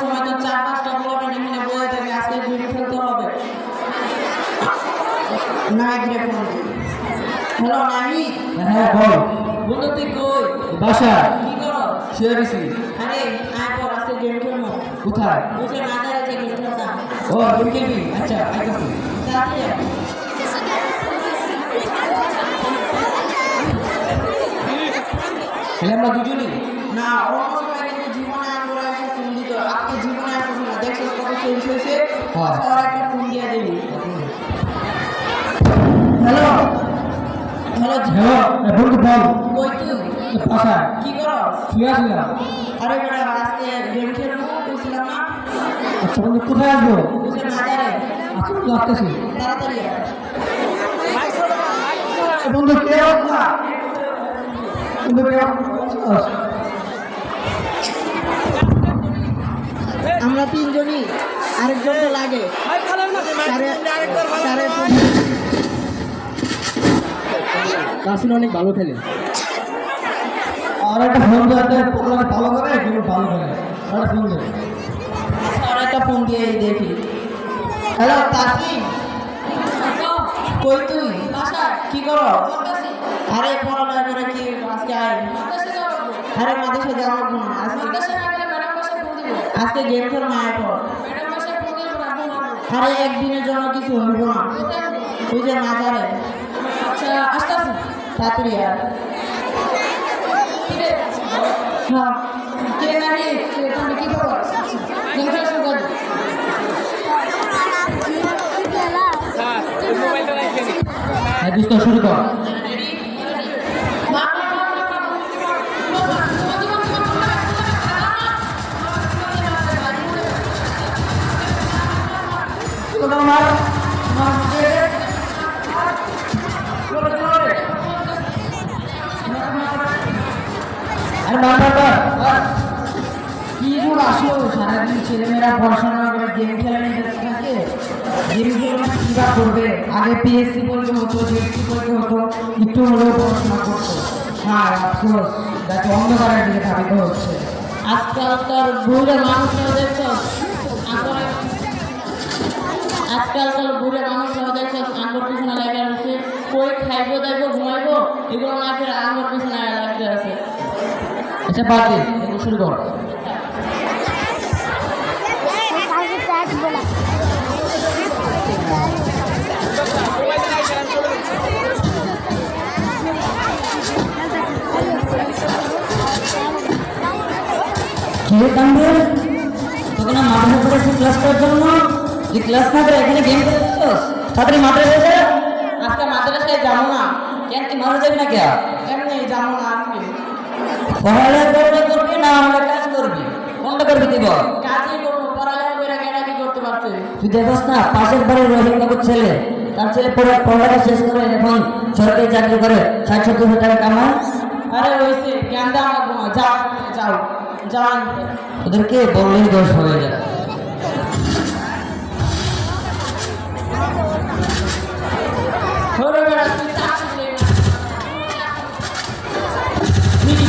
সময় তো চার পাঁচটা পোলাপেন এখানে বয়ে থাকে আজকে গেম খেলতে হবে। রে ফোন হ্যালো নাহি হ্যাঁ বল। বন্ধু তুই কই? বাসা কি করো? শুয়ে গেছি আরে আয় পর আজকে গেম খেলব। কোথায়? বুঝে না যায় যে গেম ও তুমি খেলবি? আচ্ছা আইতাছি। আয়। খেলে আমরা দুজনই না অন্য সময় কিন্তু জীবনে আমরা একটা ফোন দিত আজকে জীবনে আসছে না দেখছ কত চেঞ্জ হ্যালো? হ্যালো বল। কই তুই? কি শুয়ে আরে আজকে গেম খেলব না? আচ্ছা বন্ধু কোথায় আসব? বুঝে আচ্ছা বন্ধু আসতেছি। তাড়াতাড়ি বন্ধু কে না বন্ধু কে আমরা তিনজনই। আরেকজন তো লাগে। তারে অনেক ভালো খেলে। আর একটা ফোন প্রোগ্রামে ভালো করে কিন্তু ভালো খেলে আর ফোন দে আর একটা ফোন দিয়ে দেখি। হ্যালো তাসিম কই তুই? কি করো? আরে করে কি আজকে আয়? আরে আজকে আজকে গেম খেল না আয় পর আরে একদিনের জন্য কিছু হইব না। ওই যে মাজারে। তাড়াতাড়ি আর হ্যাঁ হ্যাঁ দোস্ত শুরু কর। কি দূর আসলো সারাদিন ছেলেমেয়েরা করে গেম খেলে গেম খেলে কীবা করবে আগে পিএসসি পরীক্ষা হতো পরীক্ষা হতো একটু হলেও পড়াশোনা করতো হ্যাঁ আফসোস যাকে অন্ধকারের দিকে ধাবিত আজকালকার বুড়ে মানুষরা দেখছ আঙ্গুর পিছনে লাগে আছে কই খাইবো দাইবো ঘুমাইবো? এগুলো না করে আঙ্গুর পিছনে লাগতে আছে। আচ্ছা বাদ দে এবার শুরু কর। কি কান্দে? তোকে না মাঠে পড়েছি ক্লাস করার জন্য? যে ক্লাস না করে এখানে গেম খেলছিস? তাড়াতাড়ি এসে যা। আজকে মাদ্রাসায় যাব না। কেন তুই মাঠে যাবি না কে এমনি যাব না আজকে পড়ালেখা করবি করবি না হলে কাজ করবি? কোনটা করবি তুই বল? কাজই করব পড়ালেখা করে কেন কি করতে পারছে? তুই দেখোস না পাশের বাড়ির রহিম ছেলে তার ছেলে পড়া পড়ালেখা শেষ করে এখন সরকারি চাকরি করে ষাট সত্তর হাজার টাকা কামায়। আরে হয়েছে জ্ঞান দেওয়া লাগবো যাও যাও। ওদেরকে বললেই দোষ হয়ে যায়।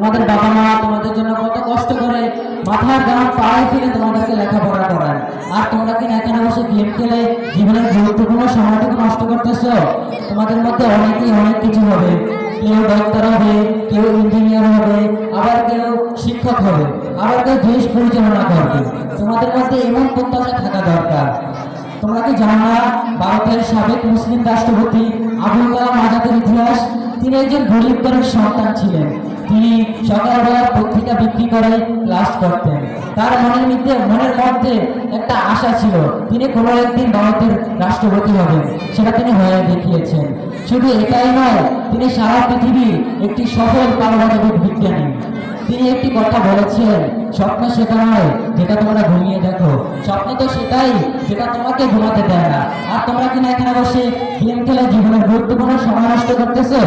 তোমাদের বাবা মা তোমাদের জন্য কত কষ্ট করে মাথার গান পাড়ায় ফিরে তোমাদেরকে লেখাপড়া করায়। আর তোমরা কি এখানে বসে গেম খেলে? জীবনের গুরুত্বপূর্ণ সময়টুকু নষ্ট করতেছো? তোমাদের মধ্যে অনেকেই অনেক কিছু হবে। কেউ ডাক্তার হবে, কেউ ইঞ্জিনিয়ার হবে, আবার কেউ শিক্ষক হবে, আবার কেউ দেশ পরিচালনা করবে। তোমাদের মধ্যে এমন প্রত্যাশা থাকা দরকার। তোমরা কি জানো না, ভারতের সাবেক মুসলিম রাষ্ট্রপতি আবুল কালাম আজাদের ইতিহাস? তিনি একজন গরিব ঘরের সন্তান ছিলেন। তিনি সকালবেলা পত্রিকা বিক্রি করে ক্লাস করতেন। তার মনের মধ্যে মনের মধ্যে একটা আশা ছিল, তিনি কোনো একদিন ভারতের রাষ্ট্রপতি হবেন, সেটা তিনি হয়ে দেখিয়েছেন। শুধু এটাই নয়, তিনি সারা পৃথিবীর একটি সফল পারমাণবিক বিজ্ঞানী। তিনি একটি কথা বলেছেন স্বপ্ন সেটা নয় যেটা তোমরা ঘুমিয়ে দেখো। স্বপ্ন তো সেটাই, যেটা তোমাকে ঘুমাতে দেয় না। আর তোমরা কিনা এখানে বসে গেম খেলে জীবনের গুরুত্বপূর্ণ সময় নষ্ট করতেছো?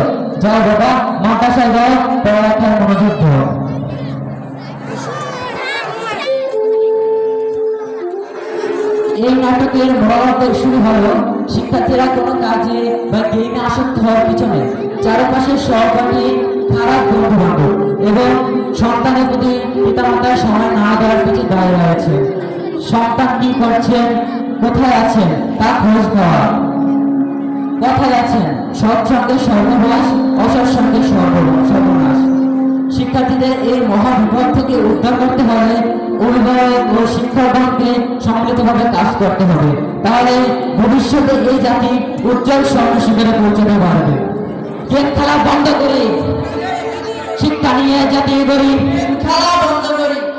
যাও বাবা, মাদ্রাসায় যাও পড়ালেখায় মনোযোগ দাও। এই নাটকের মূলত শুরু হলো শিক্ষার্থীরা কোনো কাজে বা গেমে আসক্ত হওয়ার পিছনে। চারপাশের সহপাঠী খারাপ বন্ধু বান্ধব এবং সন্তানের প্রতি পিতামাতার সময় না দেওয়ার পিছনে দাঁড়িয়ে রয়েছে। সন্তান কি করছেন কোথায় আছেন তা খোঁজ পাওয়া কথায় আছেন সৎসঙ্গে সর্বনাশ অসৎসঙ্গে সর্ব- সর্বনাশ। শিক্ষার্থীদের এই মহা বিপদ থেকে উদ্ধার করতে হলে অভিভাবক ও শিক্ষকগণকে সম্মিলিতভাবে কাজ করতে হবে। তাহলে ভবিষ্যতে এই জাতি উজ্জ্বল স্বর্ণশিখরে পৌঁছাতে পারবে। গেম খেলা বন্ধ করি নিয়ে জাতি গরিব খেলা বন্ধ করি।